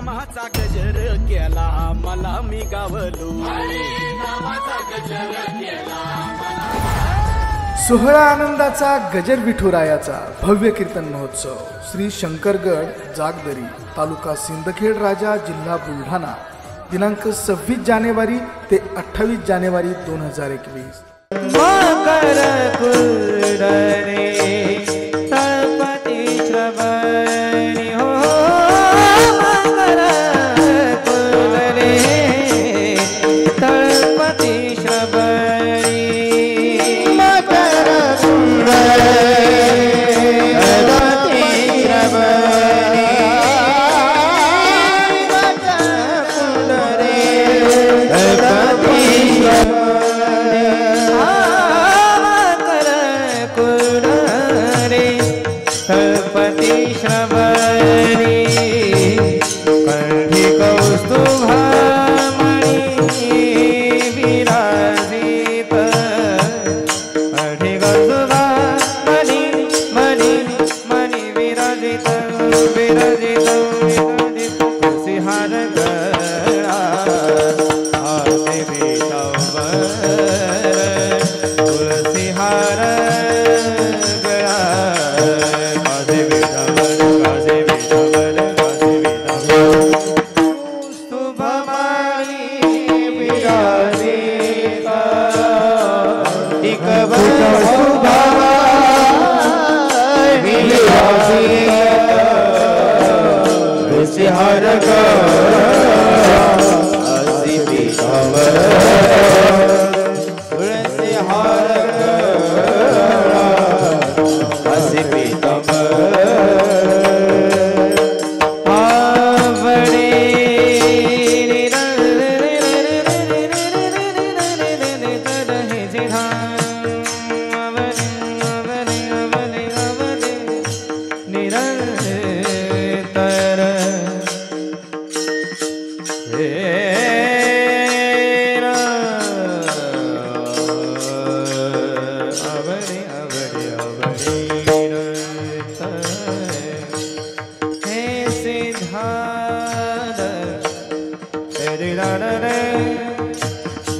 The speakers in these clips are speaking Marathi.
नामाचा गजर केला मला मी गावलो. सोहळा आनंदाचा गजर विठुरायाचा भव्य कीर्तन महोत्सव श्री शंकरगड जागदरी तालुका सिंदखेड राजा जिल्हा बुलढाणा. दिनांक सव्वीस जानेवारी ते अठ्ठावीस जानेवारी दोन हजार एकवीस. Hari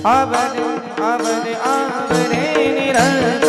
અવર અવર અવરે નિરંતર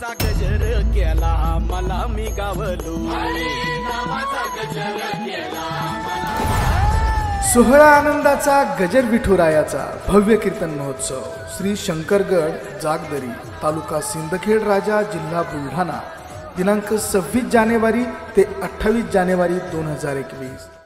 नामाचा गजर केला मला मी गावलो. सोहळा आनंदाचा गजर विठुरायाचा भव्य कीर्तन महोत्सव. श्री शंकरगड जागदरी तालुका सिंदखेड राजा जिल्हा बुलढाणा. दिनांक सव्वीस जानेवारी ते अठ्ठावीस जानेवारी दोन हजार एकवीस.